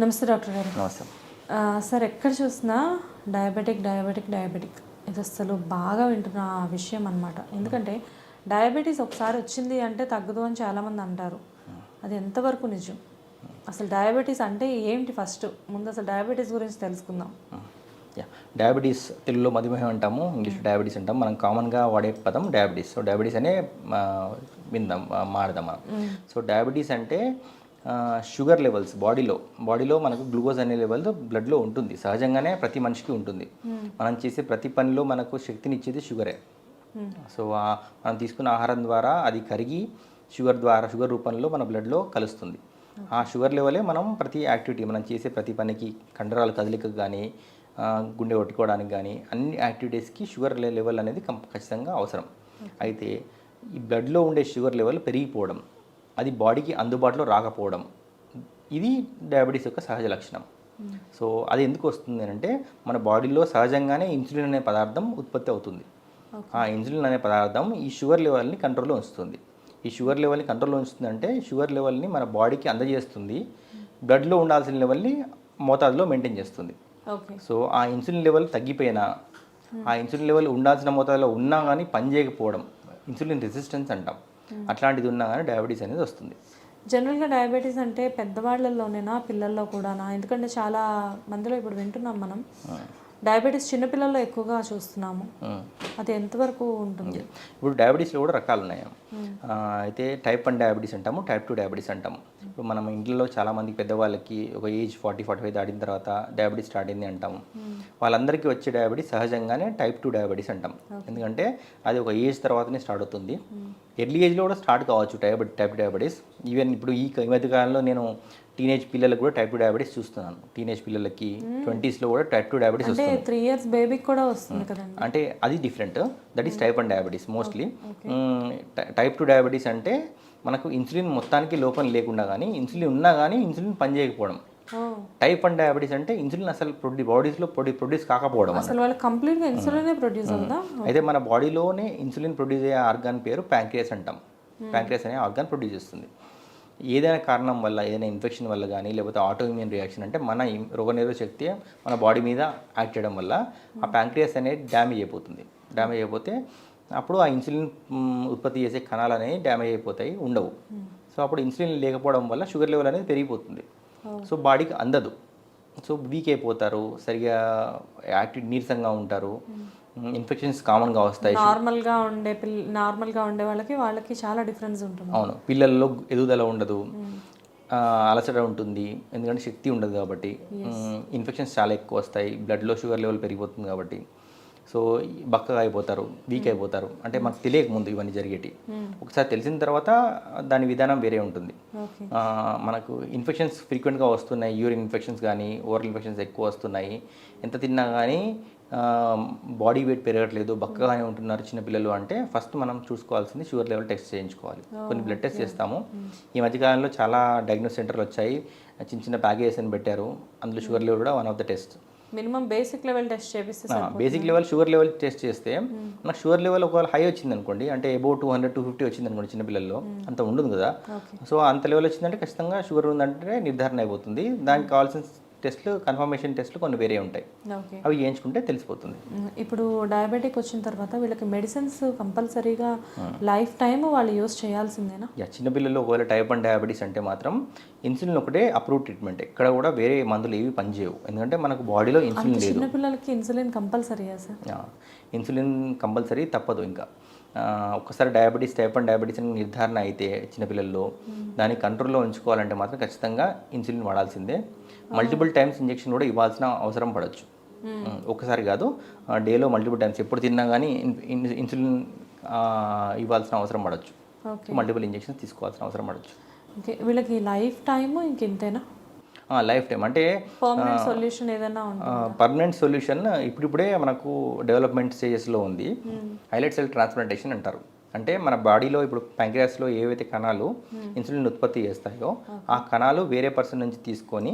నమస్తే డాక్టర్ గారు. నమస్తే. సార్ ఎక్కడ చూసినా డయాబెటిక్ డయాబెటిక్ డయాబెటిక్. ఇది అసలు బాగా వింటున్న విషయం అనమాట ఎందుకంటే డయాబెటీస్ ఒకసారి వచ్చింది అంటే తగ్గదు అని చాలామంది అంటారు. అది ఎంతవరకు నిజం? అసలు డయాబెటీస్ అంటే ఏంటి ఫస్ట్? ముందు అసలు డయాబెటీస్ గురించి తెలుసుకుందాం. డయాబెటీస్ తెలుగులో మధుమేహం అంటాము ఇంగ్లీష్ డయాబెటీస్ అంటాం మనం కామన్గా వాడే పదం డయాబెటీస్. సో డయాబెటీస్ అనే విందాం మాడదాం మనం. సో డయాబెటీస్ అంటే షుగర్ లెవెల్స్ బాడీలో బాడీలో మనకు గ్లూకోజ్ అనే లెవెల్ బ్లడ్లో ఉంటుంది. సహజంగానే ప్రతి మనిషికి ఉంటుంది. మనం చేసే ప్రతి పనిలో మనకు శక్తిని ఇచ్చేది షుగరే సో మనం తీసుకున్న ఆహారం ద్వారా అది కరిగి షుగర్ ద్వారా షుగర్ రూపంలో మన బ్లడ్లో కలుస్తుంది. ఆ షుగర్ లెవెలే మనం ప్రతి యాక్టివిటీ మనం చేసే ప్రతి పనికి కండరాల కదలికకు కానీ గుండె కొట్టుకోవడానికి కానీ అన్ని యాక్టివిటీస్కి షుగర్ లెవెల్ అనేది ఖచ్చితంగా అవసరం. అయితే ఈ బ్లడ్లో ఉండే షుగర్ లెవెల్ పెరిగిపోవడం అది బాడీకి అందుబాటులో రాకపోవడం. ఇది డయాబెటీస్ యొక్క సహజ లక్షణం. సో అది ఎందుకు వస్తుంది అంటే మన బాడీలో సహజంగానే ఇన్సులిన్ అనే పదార్థం ఉత్పత్తి అవుతుంది. ఆ ఇన్సులిన్ అనే పదార్థం ఈ షుగర్ లెవెల్ని కంట్రోల్లో ఉంచుతుంది. ఈ షుగర్ లెవెల్ని కంట్రోల్లో ఉంచుతుంది అంటే షుగర్ లెవెల్ని మన బాడీకి అందజేస్తుంది. బ్లడ్లో ఉండాల్సిన లెవెల్ని మోతాదులో మెయింటైన్ చేస్తుంది. సో ఆ ఇన్సులిన్ లెవెల్ తగ్గిపోయినా ఆ ఇన్సులిన్ లెవెల్ ఉండాల్సిన మోతాదులో ఉన్నా కానీ పని చేయకపోవడం ఇన్సులిన్ రెసిస్టెన్స్ అంటాం. అట్లాంటిది ఉన్నా కానీ డయాబెటీస్ అనేది వస్తుంది. జనరల్గా డయాబెటీస్ అంటే పెద్దవాళ్ళల్లోనేనా పిల్లల్లో కూడానా? ఎందుకంటే చాలా మందిలో ఇప్పుడు వింటున్నాం మనం. డయాబెటీస్ చిన్నపిల్లల్లో ఎక్కువగా చూస్తున్నాము. అది ఎంతవరకు ఉంటుంది? ఇప్పుడు డయాబెటీస్లో కూడా రకాలు ఉన్నాయి అయితే టైప్ వన్ డయాబెటీస్ అంటాము టైప్ టూ డయాబెటీస్ అంటాము. ఇప్పుడు మనం ఇంట్లో చాలామంది పెద్దవాళ్ళకి ఒక ఏజ్ ఫార్టీ ఫార్టీ ఫైవ్ దాటిన తర్వాత డయాబెటీస్ స్టార్ట్ అయింది అంటాము. వాళ్ళందరికీ వచ్చే డయాబెటీస్ సహజంగానే టైప్ టూ డయాబెటీస్ అంటాం. ఎందుకంటే అది ఒక ఏజ్ తర్వాతనే స్టార్ట్ అవుతుంది. ఎర్లీ ఏజ్లో కూడా స్టార్ట్ కావచ్చు టైప్ టైప్ డయాబెటీస్. ఈవెన్ ఇప్పుడు ఈ ఈ మధ్య కాలంలో నేను టీనేజ్ పిల్లలకు కూడా టైప్ టూ డయాబెటీస్ చూస్తున్నాను. టీనేజ్ పిల్లలకి ట్వంటీస్లో కూడా టైప్ టూ డయాబెటీస్ అంటే త్రీ ఇయర్స్ బేబీకి కూడా వస్తుంది కదండి. అంటే అది different. That is type one diabetes mostly. Type two diabetes అంటే మనకు ఇన్సులిన్ మొత్తానికి లోపం లేకుండా కానీ ఇన్సులిన్ ఉన్నా కానీ ఇన్సులిన్ పనిచేయకపోవడం. టైప్ వన్ డయాబెటీస్ అంటే ఇన్సులిన్ అసలు ప్రొడ్యూ బాడీస్లో ప్రొడ్యూ ప్రొడ్యూస్ కాకపోవడం. అసలు వాళ్ళకి కంప్లీట్గా ఇన్సులినే ప్రొడ్యూస్ అవుదా అయితే మన బాడీలోనే ఇన్సులిన్ ప్రొడ్యూస్ అయ్యే ఆర్గాన్ పేరు ప్యాంక్రియాస్ అంటాం. ప్యాంక్రియాస్ అనే ఆర్గాన్ ప్రొడ్యూస్ చేస్తుంది. ఏదైనా కారణం వల్ల ఏదైనా ఇన్ఫెక్షన్ వల్ల కానీ లేకపోతే ఆటో ఇమ్యూన్ రియాక్షన్ అంటే మన రోగనిరోధక శక్తి మన బాడీ మీద యాక్ట్ చేయడం వల్ల ఆ ప్యాంక్రియాస్ అనేది డ్యామేజ్ అయిపోతుంది. డ్యామేజ్ అయిపోతే అప్పుడు ఆ ఇన్సులిన్ ఉత్పత్తి చేసే కణాలు అనేవి డ్యామేజ్ అయిపోతాయి ఉండవు. సో అప్పుడు ఇన్సులిన్ లేకపోవడం వల్ల షుగర్ లెవెల్ అనేది పెరిగిపోతుంది. సో బాడీకి అందదు. సో వీక్ అయిపోతారు సరిగా యాక్టివ్ నీరసంగా ఉంటారు. ఇన్ఫెక్షన్స్ కామన్గా వస్తాయి. నార్మల్గా ఉండే పిల్ల నార్మల్గా ఉండే వాళ్ళకి వాళ్ళకి చాలా డిఫరెన్స్ ఉంటుంది. అవును పిల్లల్లో ఎదుగుదల ఉండదు. ఆ, అలసట ఉంటుంది. ఎందుకంటే శక్తి ఉండదు కాబట్టి. ఇన్ఫెక్షన్స్ చాలా ఎక్కువ వస్తాయి. బ్లడ్లో షుగర్ లెవెల్ పెరిగిపోతుంది కాబట్టి. సో బక్కగా అయిపోతారు వీక్ అయిపోతారు. అంటే మనకు తెలియక ముందు ఇవన్నీ జరిగేటి. ఒకసారి తెలిసిన తర్వాత దాని విధానం వేరే ఉంటుంది. మనకు ఇన్ఫెక్షన్స్ ఫ్రీక్వెంట్గా వస్తున్నాయి యూరిన్ ఇన్ఫెక్షన్స్ కానీ ఓరల్ ఇన్ఫెక్షన్స్ ఎక్కువ వస్తున్నాయి. ఎంత తిన్నా కానీ బాడీ వెయిట్ పెరగట్లేదు బక్కగానే ఉంటున్నారు చిన్నపిల్లలు అంటే ఫస్ట్ మనం చూసుకోవాల్సింది షుగర్ లెవెల్ టెస్ట్ చేయించుకోవాలి. కొన్ని బ్లడ్ టెస్ట్ చేస్తాము. ఈ మధ్యకాలంలో చాలా డయాగ్నోస్ సెంటర్లు వచ్చాయి. చిన్న చిన్న ప్యాకేజెస్ అని పెట్టారు. అందులో షుగర్ లెవెల్ కూడా one of the test. Minimum basic level test చేపిస్తే. Basic level sugar level test చేస్తే మనకు షుగర్ లెవెల్ ఒకవేళ హై వచ్చింది అనుకోండి అంటే above two hundred two fifty వచ్చింది అనుకోండి చిన్నపిల్లల్లో అంత ఉండదు కదా. సో అంత లెవెల్ వచ్చిందంటే ఖచ్చితంగా షుగర్ ఉందంటే నిర్ధారణ అయిపోతుంది. దానికి కావాల్సిన టెస్ట్లు కన్ఫర్మేషన్ టెస్ట్లు కొన్ని వేరే ఉంటాయి. అవి చేయించుకుంటే తెలిసిపోతుంది. ఇప్పుడు డయాబెటిక్ వచ్చిన తర్వాత వీళ్ళకి మెడిసిన్స్ కంపల్సరీగా లైఫ్ టైం వాళ్ళు యూస్ చేయాల్సిందేనా? యా చిన్నపిల్లల్లో ఒకవేళ టైప్ వన్ డయాబెటీస్ అంటే మాత్రం ఇన్సులిన్ ఒకటే అప్రూవ్ ట్రీట్మెంట్ ఎక్కడ కూడా వేరే మందులు ఏవి పనిచేయవు. ఎందుకంటే మనకు బాడీలో ఇన్సులిన్ లేదు. చిన్నపిల్లలకి ఇన్సులిన్ కంపల్సరీయా సార్? ఇన్సులిన్ కంపల్సరీ తప్పదు ఇంకా. ఆ, ఒక్కసారి డయాబెటీస్ టైప్ వన్ డయాబెటీస్ అని నిర్ధారణ అయితే చిన్నపిల్లల్లో దాన్ని కంట్రోల్లో ఉంచుకోవాలంటే మాత్రం ఖచ్చితంగా ఇన్సులిన్ వాడాల్సిందే. మల్టిపుల్ టైమ్స్ ఇంజెక్షన్ కూడా ఇవ్వాల్సిన అవసరం పడవచ్చు ఒక్కసారి కాదు డేలో మల్టిపుల్ టైమ్స్ ఎప్పుడు తిన్నా కానీ ఇన్- ఇన్- ఇన్సులిన్ ఇవ్వాల్సిన అవసరం పడవచ్చు ఓకే. మల్టిపుల్ ఇంజెక్షన్స్ తీసుకోవాల్సిన అవసరం పడవచ్చు ఓకే. వీళ్ళకి లైఫ్ టైమ్ ఇంకెంతేనా? Life time. అంటే పర్మనెంట్ సొల్యూషన్ ఏదైనా పర్మనెంట్ సొల్యూషన్ ఇప్పుడిప్పుడే మనకు డెవలప్మెంట్ స్టేజెస్లో ఉంది. హైలైట్ సెల్ ట్రాన్స్ప్లాంటేషన్ అంటారు. అంటే మన బాడీలో ఇప్పుడు ప్యాంక్రియాస్లో ఏవైతే కణాలు ఇన్సులిన్ ఉత్పత్తి చేస్తాయో ఆ కణాలు వేరే పర్సన్ నుంచి తీసుకొని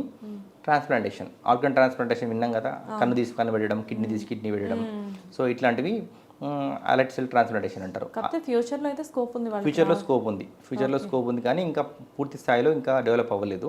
ట్రాన్స్ప్లాంటేషన్ ఆర్గన్ ట్రాన్స్ప్లాంటేషన్ విన్నాం కదా? కన్ను తీసి కన్ను పెట్టడం కిడ్నీ తీసి కిడ్నీ పెట్టడం సో ఇట్లాంటివి అలెట్ సెల్ ట్రాన్స్ప్లాంటేషన్ అంటారు. ఫ్యూచర్లో అయితే స్కోప్ ఉంది ఫ్యూచర్లో స్కోప్ ఉంది. ఫ్యూచర్లో స్కోప్ ఉంది కానీ ఇంకా పూర్తి స్థాయిలో ఇంకా డెవలప్ అవ్వలేదు.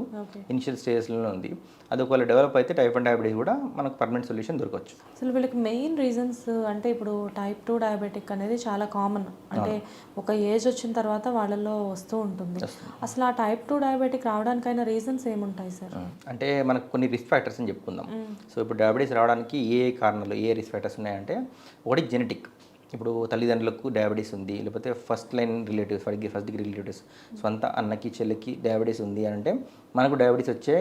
ఇనిషియల్ స్టేజ్లోనే ఉంది. అది ఒకవేళ డెవలప్ అయితే టైప్ అండ్ డయాబెటీస్ కూడా మనకు పర్మనెంట్ సొల్యూషన్ దొరకవచ్చు. అసలు వీళ్ళకి మెయిన్ రీజన్స్ అంటే ఇప్పుడు టైప్ టూ డయాబెటిక్ అనేది చాలా కామన్ అంటే ఒక ఏజ్ వచ్చిన తర్వాత వాళ్ళలో వస్తూ ఉంటుంది. అసలు ఆ టైప్ టూ డయాబెటిక్ రావడానికైనా రీజన్స్ ఏముంటాయి సార్ అంటే మనకు కొన్ని రిస్క్ ఫ్యాక్టర్స్ అని చెప్పుకుందాం. సో ఇప్పుడు డయాబెటీస్ రావడానికి ఏ ఏ కారణాలు ఏ రిస్క్ ఫ్యాక్టర్స్ ఉన్నాయంటే ఒకటి జెనెటిక్ ఇప్పుడు తల్లిదండ్రులకు డయాబెటీస్ ఉంది లేకపోతే ఫస్ట్ లైన్ రిలేటివ్స్ వాడికి ఫస్ట్ డిగ్రీ రిలేటివ్స్ సొంత అన్నకి చెల్లికి డయాబెటీస్ ఉంది అని అంటే మనకు డయాబెటీస్ వచ్చే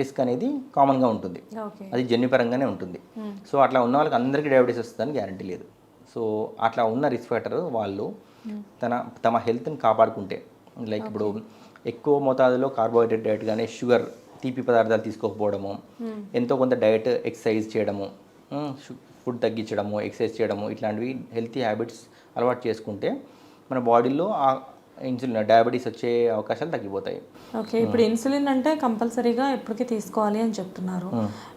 రిస్క్ అనేది కామన్గా ఉంటుంది. అది జన్యుపరంగానే ఉంటుంది. సో అట్లా ఉన్న వాళ్ళకి అందరికీ డయాబెటీస్ వస్తుందని గ్యారంటీ లేదు. సో అట్లా ఉన్న రిస్క్ ఫ్యాక్టర్ వాళ్ళు తన తమ హెల్త్ని కాపాడుకుంటే లైక్ ఇప్పుడు ఎక్కువ మోతాదులో కార్బోహైడ్రేట్ డైట్ కానీ షుగర్ తీపి పదార్థాలు తీసుకోకపోవడము ఎంతో కొంత డయట్ ఎక్సర్సైజ్ చేయడము ఫుడ్ తగ్గించడము ఎక్సర్సైజ్ చేయడము ఇట్లాంటివి హెల్తీ హ్యాబిట్స్ అలవాటు చేసుకుంటే మన బాడీలో ఇన్సులిన్ డయాబెటీస్ వచ్చే అవకాశాలు తగ్గిపోతాయి. ఓకే ఇప్పుడు ఇన్సులిన్ అంటే కంపల్సరీగా ఎప్పటికీ తీసుకోవాలి అని చెప్తున్నారు.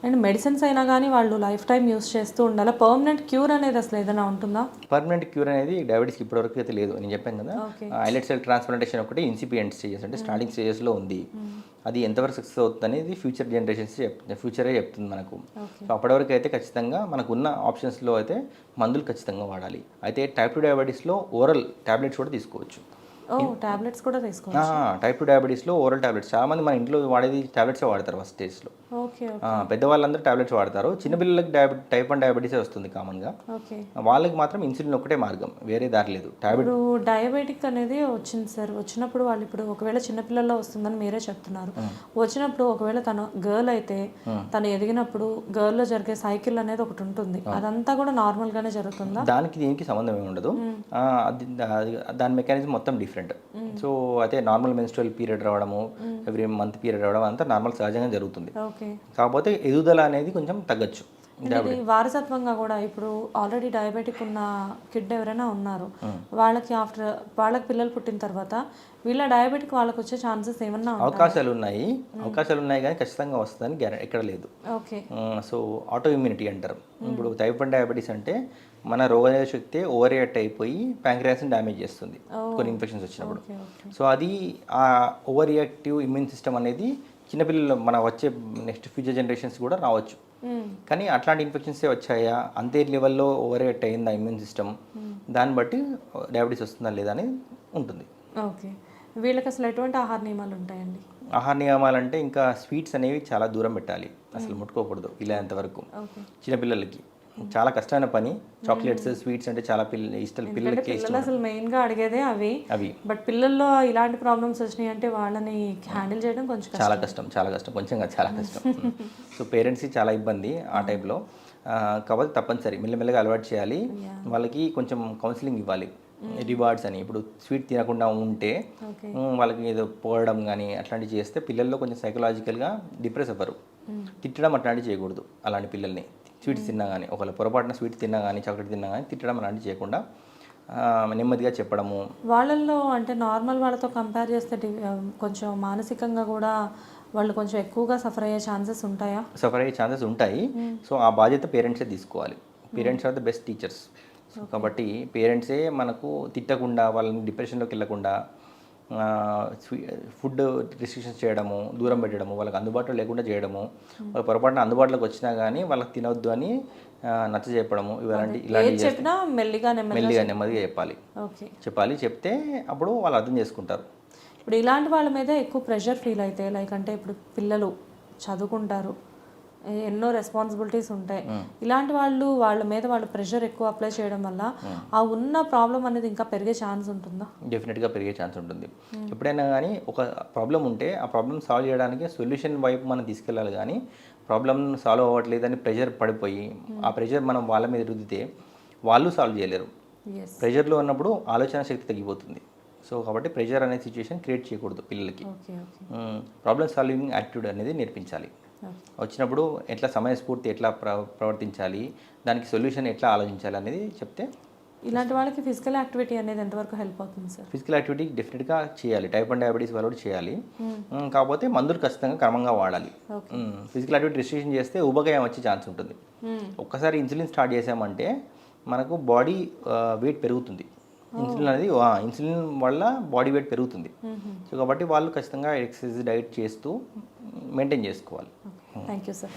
అండ్ మెడిసిన్స్ అయినా కానీ వాళ్ళు లైఫ్ టైం యూస్ చేస్తూ ఉండాలి? పర్మనెంట్ క్యూర్ అనేది అసలు ఏదైనా ఉంటుందా? పర్మనెంట్ క్యూర్ అనేది డయాబెటీస్కి ఇప్పటివరకు అయితే లేదు నేను చెప్పాను కదా. ఐలెట్ సెల్ ట్రాన్స్ప్లాంటేషన్ ఒకటి ఇన్సిపియంట్ స్టేజెస్ అంటే స్టార్టింగ్ స్టేజెస్లో ఉంది. అది ఎంతవరకు సక్సెస్ అవుతుంది అనేది ఫ్యూచర్ జనరేషన్స్ చెప్తుంది ఫ్యూచరే చెప్తుంది మనకు. సో అప్పటివరకు అయితే ఖచ్చితంగా మనకు ఉన్న ఆప్షన్స్లో అయితే మందులు ఖచ్చితంగా వాడాలి. అయితే టైప్ టూ డయాబెటీస్లో ఓరల్ టాబ్లెట్స్ కూడా తీసుకోవచ్చు. టాబ్లెట్స్ కూడా తీసుకోవాలి టైప్ టూ డయాబెటీస్లో ఓరల్ టాబ్లెట్స్. చాలామంది మన ఇంట్లో వాడేది టాబ్లెట్సే వాడతారు ఫస్ట్ స్టేజ్లో. పెద్దవాళ్ళందరూ టాబ్లెట్స్ వాడతారు. చిన్నపిల్లలకి డయాబెటీ టైప్ వన్ డయాబెటీసే వస్తుంది కామన్గా. ఓకే. వాళ్ళకి మాత్రం ఇన్సులిన్ ఒకటే మార్గం వేరే దారి లేదు. ఇప్పుడు డయాబెటిక్ అనేది వచ్చింది సార్. వచ్చినప్పుడు వాళ్ళు ఇప్పుడు ఒకవేళ చిన్నపిల్లల్లో వస్తుందని మీరే చెప్తున్నారు. వచ్చినప్పుడు ఒకవేళ తను గర్ల్ అయితే తను ఎదిగినప్పుడు girl లో జరిగే సైకిల్ అనేది ఒకటి ఉంటుంది. అదంతా కూడా నార్మల్ గానే జరుగుతుందా? దానికి దీనికి సంబంధం ఏమి ఉండదు. దాని మెకానిజం మొత్తం డిఫరెంట్. సో అయితే నార్మల్ మెన్స్ట్రల్ పీరియడ్ రావడము ఎవ్రీ మంత్ పీరియడ్ రావడం అంతా నార్మల్ సహజంగా జరుగుతుంది. ఓకే. కాకపోతే ఎదుగుదల అనేది కొంచెం తగ్గచ్చు. ఇది వారసత్వంగా కూడా ఇప్పుడు ఆల్రెడీ డయాబెటిక్ ఉన్న కిడ్ ఎవరైనా ఉన్నారు. వాళ్ళకి ఆఫ్టర్ వాళ్ళకి పిల్లలు పుట్టిన తర్వాత వీళ్ళ డయాబెటిక్ వాళ్ళకి వచ్చే ఛాన్సెస్ ఏమన్నా అవకాశాలు ఉన్నాయి. అవకాశాలు ఉన్నాయి కానీ ఖచ్చితంగా వస్తుందని గ్యారెంటీ ఎక్కడ లేదు. ఓకే. సో ఆటో ఇమ్యూనిటీ అంటారు ఇప్పుడు టైప్ వన్ డయాబెటీస్ అంటే మన రోగనిరోధక శక్తి ఓవర్ రియాక్ట్ అయిపోయి ప్యాంక్రియాస్ని డ్యామేజ్ చేస్తుంది. కొన్ని ఇన్ఫెక్షన్స్ వచ్చినప్పుడు. సో అది ఆ ఓవర్ రియాక్టివ్ ఇమ్యూన్ సిస్టమ్ అనేది చిన్నపిల్లలు మన వచ్చే నెక్స్ట్ ఫ్యూచర్ జనరేషన్స్ కూడా రావచ్చు. కానీ అట్లాంటి ఇన్ఫెక్షన్సే వచ్చాయా? అంతే లెవెల్లో ఓవర్ రియాక్ట్ అయిందా ఇమ్యూన్ సిస్టమ్ దాన్ని బట్టి డయాబెటీస్ వస్తుందా లేదా అని ఉంటుంది. ఓకే. వీళ్ళకి అసలు ఎటువంటి ఆహార నియమాలు ఉంటాయండి? ఆహార నియమాలంటే ఇంకా స్వీట్స్ అనేవి చాలా దూరం పెట్టాలి. అసలు ముట్టుకోకూడదు వీలైనంత వరకు. ఓకే. చిన్నపిల్లలకి. చాలా కష్టమైన పని. చాక్లెట్స్ స్వీట్స్ అంటే చాలా పిల్ల ఇష్టం పిల్లలకి పిల్లలు అసలు మెయిన్గా అడిగేదే అవి. అవి. బట్ పిల్లల్లో ఇలాంటి ప్రాబ్లమ్స్ వచ్చినాయి అంటే వాళ్ళని హ్యాండిల్ చేయడం కొంచెం. చాలా కష్టం. చాలా కష్టం. కొంచెం కాదు చాలా కష్టం. సో పేరెంట్స్కి చాలా ఇబ్బంది ఆ టైంలో కాబట్టి తప్పనిసరి మెల్లమెల్లగా అలవాటు చేయాలి. వాళ్ళకి కొంచెం కౌన్సిలింగ్ ఇవ్వాలి. రివార్డ్స్ అని. ఇప్పుడు స్వీట్ తినకుండా ఉంటే వాళ్ళకి ఏదో పోవడం కానీ అట్లాంటివి చేస్తే పిల్లల్లో కొంచెం సైకలాజికల్గా డిప్రెస్ అవ్వరు. తిట్టడం అట్లాంటివి చేయకూడదు అలాంటి పిల్లల్ని. స్వీట్స్ తిన్నా కానీ ఒకవేళ పొరపాటున స్వీట్ తిన్నా కానీ చాక్లెట్ తిన్నా కానీ తిట్టడం అలాంటివి చేయకుండా నెమ్మదిగా చెప్పడము. వాళ్ళల్లో అంటే నార్మల్ వాళ్ళతో కంపేర్ చేస్తే కొంచెం మానసికంగా కూడా వాళ్ళు కొంచెం ఎక్కువగా సఫర్ అయ్యే ఛాన్సెస్ ఉంటాయా? సఫర్ అయ్యే ఛాన్సెస్ ఉంటాయి. సో ఆ బాధ్యత పేరెంట్సే తీసుకోవాలి. Parents are the best teachers. So కాబట్టి పేరెంట్సే మనకు తిట్టకుండా వాళ్ళని డిప్రెషన్లోకి వెళ్ళకుండా ఫుడ్ రిస్ట్రిక్షన్స్ చేయడము దూరం పెట్టడము వాళ్ళకి అందుబాటులో లేకుండా చేయడము వాళ్ళ పొరపాటున అందుబాటులోకి వచ్చినా కానీ వాళ్ళకి తినవద్దు అని నచ్చ చెప్పడము ఇలాంటి ఇలాంటి మెల్లిగా మెల్లిగా నెమ్మదిగా చెప్పాలి. ఓకే. చెప్పాలి చెప్తే అప్పుడు వాళ్ళు అర్థం చేసుకుంటారు. ఇప్పుడు ఇలాంటి వాళ్ళ మీద ఎక్కువ ప్రెషర్ ఫీల్ అయితే లైక్ అంటే ఇప్పుడు పిల్లలు చదువుకుంటారు ఎన్నో రెస్పాన్సిబిలిటీస్ ఉంటాయి. ఇలాంటి వాళ్ళు వాళ్ళ మీద వాళ్ళు ప్రెషర్ ఎక్కువ అప్లై చేయడం వల్ల ఆ ఉన్న ప్రాబ్లం అనేది ఇంకా పెరిగే ఛాన్స్ ఉంటుందా? డెఫినెట్గా పెరిగే ఛాన్స్ ఉంటుంది. ఎప్పుడైనా కానీ ఒక ప్రాబ్లం ఉంటే ఆ ప్రాబ్లం సాల్వ్ చేయడానికి సొల్యూషన్ వైపు మనం తీసుకెళ్ళాలి కానీ ప్రాబ్లం సాల్వ్ అవ్వట్లేదని ప్రెషర్ పడిపోయి ఆ ప్రెషర్ మనం వాళ్ళ మీద రుద్దితే వాళ్ళు సాల్వ్ చేయలేరు. ప్రెషర్లో ఉన్నప్పుడు ఆలోచన శక్తి తగ్గిపోతుంది. సో కాబట్టి ప్రెషర్ అనే సిచ్యువేషన్ క్రియేట్ చేయకూడదు పిల్లలకి. ప్రాబ్లమ్ సాల్వింగ్ యాటిట్యూడ్ అనేది నేర్పించాలి. వచ్చినప్పుడు ఎట్లా సమయస్ఫూర్తి ఎట్లా ప్ర ప్రవర్తించాలి దానికి సొల్యూషన్ ఎట్లా ఆలోచించాలి అనేది చెప్తే ఇలాంటి వాళ్ళకి ఫిజికల్ యాక్టివిటీ అనేది ఎంతవరకు హెల్ప్ అవుతుంది సార్? ఫిజికల్ యాక్టివిటీ డెఫినెట్గా చేయాలి. టైప్ వన్ డయాబెటీస్ వాళ్ళు కూడా చేయాలి. కాకపోతే మందులు ఖచ్చితంగా క్రమంగా వాడాలి. ఫిజికల్ యాక్టివిటీ రిస్ట్రిక్షన్ చేస్తే ఉబకాయం వచ్చే ఛాన్స్ ఉంటుంది. ఒక్కసారి ఇన్సులిన్ స్టార్ట్ చేసామంటే మనకు బాడీ వెయిట్ పెరుగుతుంది. ఇన్సులిన్ అనేది ఇన్సులిన్ వల్ల బాడీ వెయిట్ పెరుగుతుంది. సో కాబట్టి వాళ్ళు ఖచ్చితంగా ఎక్సర్సైజ్ డైట్ చేస్తూ మెయింటైన్ చేసుకోవాలి. Thank you sir.